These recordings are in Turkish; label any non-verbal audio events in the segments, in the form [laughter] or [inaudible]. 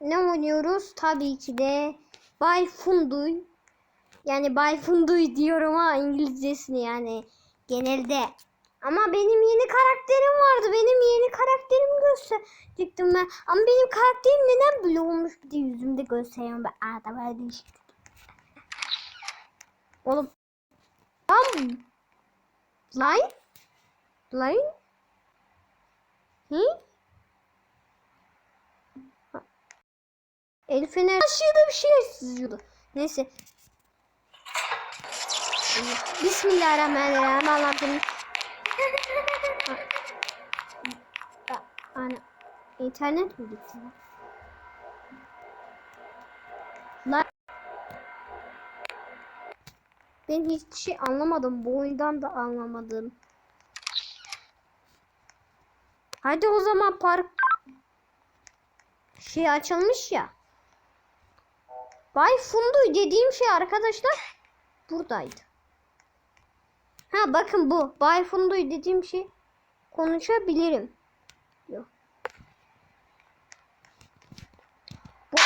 Ne oynuyoruz? Tabii ki de Bay Funduy. Yani Bay Funduy diyorum ha İngilizcesini yani genelde. Ama benim yeni karakterim vardı. Benim yeni karakterimi gösterecektim ben. Ama benim karakterim neden böyle olmuş bir de yüzümde gösteriyorum ben. Aa da böyle değişik. Oğlum. Lan. Line? Line? Hı? El feneri aşağıda bir şey sızıyordu. Neyse. Bismillahirrahmanirrahim. Allah'ım. [laughs] Ana. İnternet mi gitti? Lan. Ben hiçbir şey anlamadım. Bu oyundan da anlamadım. Hadi o zaman park şey açılmış ya. Bay Fundu dediğim şey arkadaşlar buradaydı. Ha bakın bu. Bay Fundu dediğim şey konuşabilirim. Yok. Bu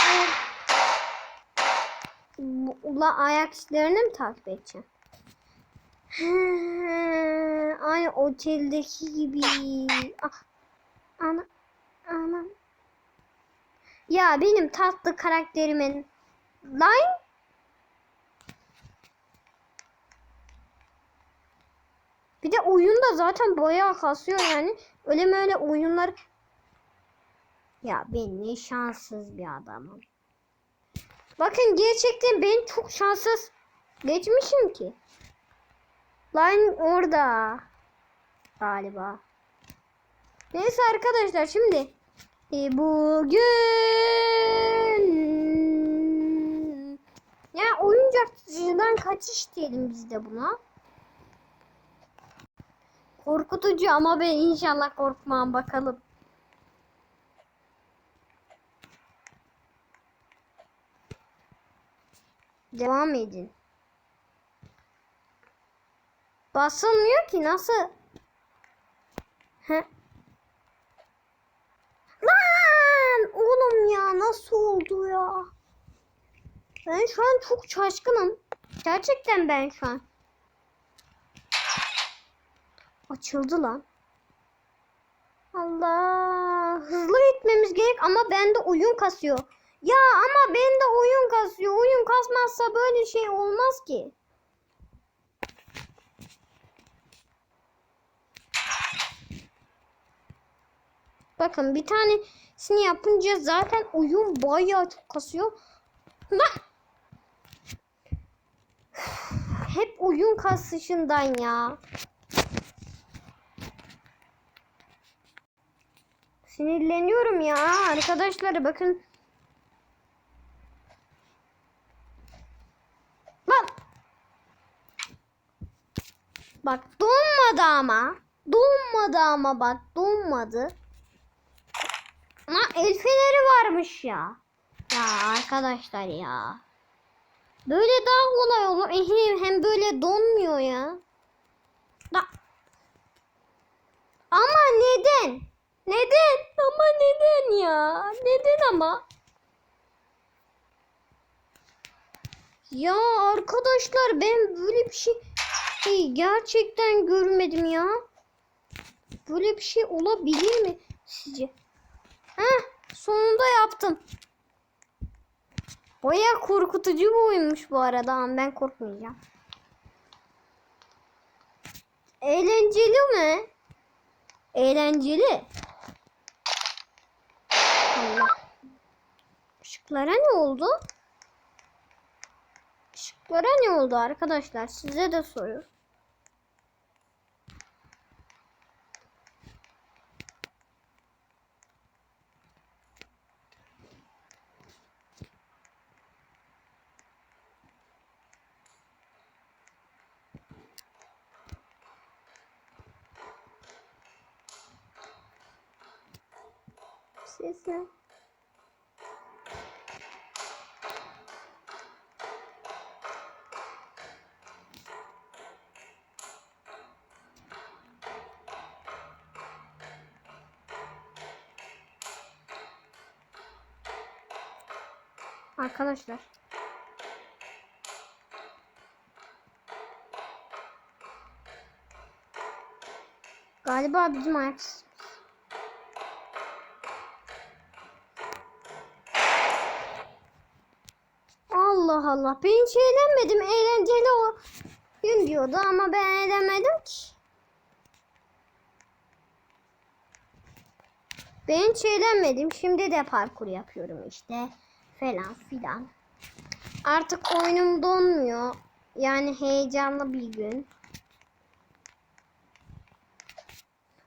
bu, ula ayak izlerini mi takip edeceğim? Aynı oteldeki gibi. Ah, ana, ana. Ya benim tatlı karakterimin line Bir de oyunda zaten bayağı kasıyor yani. Öyle mi öyle oyunlar Ya ben ne şanssız bir adamım. Bakın gerçekten ben çok şanssız geçmişim ki. Line orada. Galiba. Neyse arkadaşlar şimdi e, bugün ya oyuncakçıdan kaçış diyelim biz de buna. Korkutucu ama ben inşallah korkmam bakalım. Devam edin. Basılmıyor ki nasıl? He. Lan oğlum ya nasıl oldu ya? Ben şu an çok şaşkınım. Gerçekten ben şu an. Açıldı lan. Allah. Hızlı gitmemiz gerek ama bende oyun kasıyor. Ya ama bende oyun kasıyor. Oyun kasmazsa böyle şey olmaz ki. Bakın bir tanesini yapınca zaten oyun bayağı çok kasıyor. Lan! Hep oyun kasışından ya. Sinirleniyorum ya arkadaşlar bakın. Bak. Bak donmadı ama. Donmadı ama bak donmadı. Ama el feneri varmış ya. Ya arkadaşlar ya. Böyle daha kolay olur. Hem, hem böyle donmuyor ya. Da. Ama neden? Neden? Ama neden ya? Neden ama? Ya arkadaşlar ben böyle bir şey şey gerçekten görmedim ya. Böyle bir şey olabilir mi sizce? Heh, sonunda yaptım. Baya korkutucu bir oyunmuş bu arada ama ben korkmayacağım. Eğlenceli mi? Eğlenceli. Allah. Işıklara ne oldu? Işıklara ne oldu arkadaşlar? Size de soruyorum. Sesi. Arkadaşlar. Galiba bizim ayak Allah Allah. Ben hiç eğlenmedim. Eğlenceli oyun diyordu ama ben eğlenmedim ki. Ben hiç eğlenmedim. Şimdi de parkur yapıyorum işte. Falan filan. Artık oyunum donmuyor. Yani heyecanlı bir gün.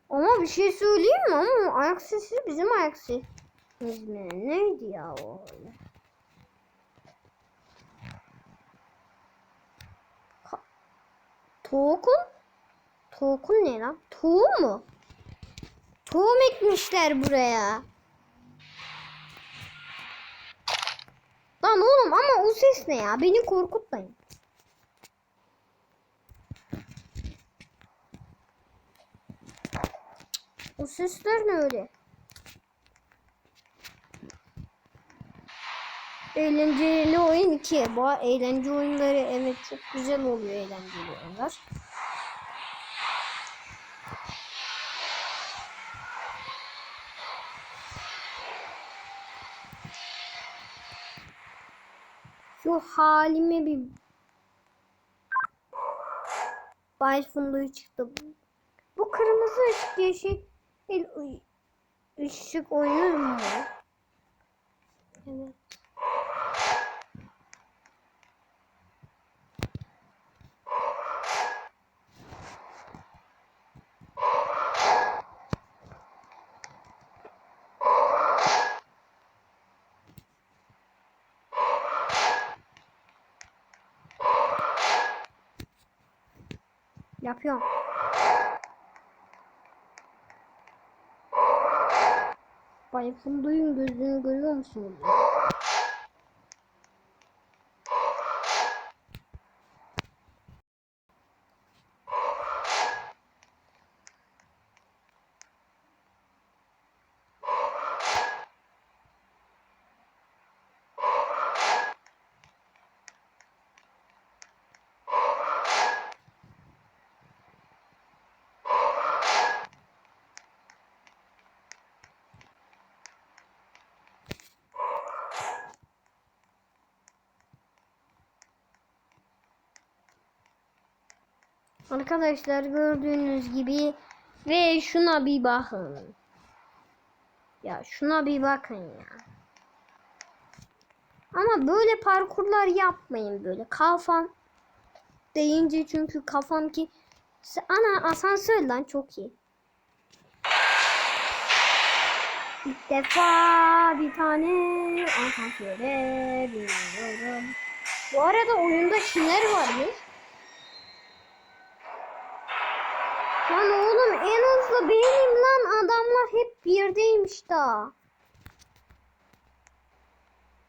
Ama bir şey söyleyeyim mi? Ama ayak sesi bizim ayak sesimiz mi? Neydi ya o öyle? Ha- Tohum? Tohum ne lan? Tohum mu? Tohum ekmişler buraya. Lan oğlum ama o ses ne ya? Beni korkutmayın. O sesler ne öyle? Eğlenceli oyun 2. Bu eğlence oyunları evet çok güzel oluyor eğlenceli oyunlar. Şu halime bir Bay Fundu'yu çıktı. Bu kırmızı ışık yeşil ı- ışık oynuyor mu? Evet. Yapıyorum. Bay Fundu'nun gözünü görüyor musunuz? Arkadaşlar gördüğünüz gibi ve şuna bir bakın. Ya şuna bir bakın ya. Ama böyle parkurlar yapmayın böyle. Kafam deyince çünkü kafam ki ana asansör lan çok iyi. İlk defa bir tane asansöre biniyorum. Bu arada oyunda kimler varmış? Lan oğlum hızlı benim lan adamlar hep birdeymiş daha.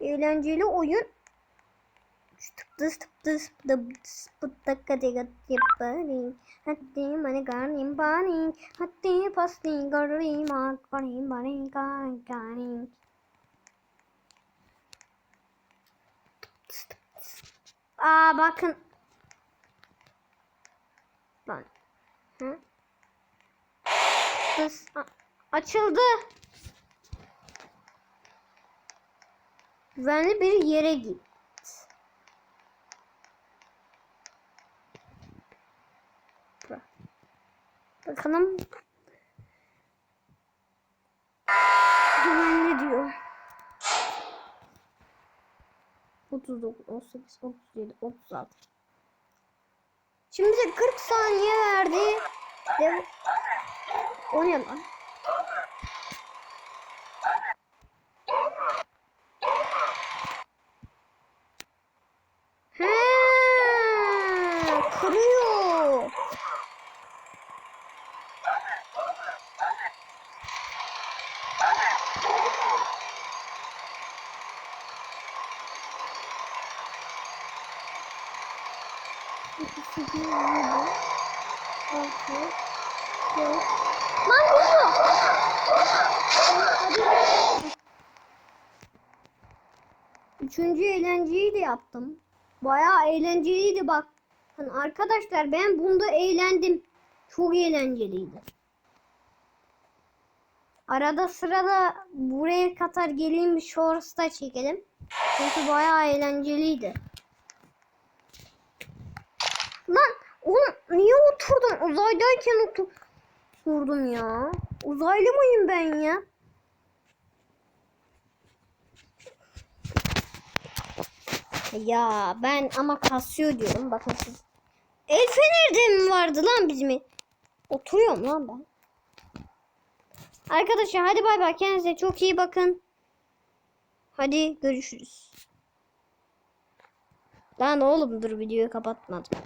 Eğlenceli oyun. Tıptıs tıptıs tıptıs pıttakka diga yapari. Hadi mani garim bani. Hadi pasti garim garim bani garim. Aa bakın. Lan. Hı? Kız açıldı. Güvenli bir yere git. Bak- Bakalım. Güvenli diyor. 39, 18, 37, 36. Şimdi bize 40 saniye verdi. Dev o ne lan? He, kırıyor. İkisi bir yedi. Altı. Dört. Lan. Üçüncü eğlenceyi de yaptım. Bayağı eğlenceliydi bak. Hani arkadaşlar ben bunda eğlendim. Çok eğlenceliydi. Arada sırada buraya kadar geleyim bir shorts da çekelim. Çünkü bayağı eğlenceliydi. Lan oğlum niye oturdum? Uzaydayken oturdum ya. Uzaylı mıyım ben ya? Ya ben ama kasıyor diyorum. Bakın siz. El fenerde mi vardı lan bizim? Oturuyorum lan ben. Arkadaşlar hadi bay bay. Kendinize çok iyi bakın. Hadi görüşürüz. Lan oğlum dur videoyu kapatmadım.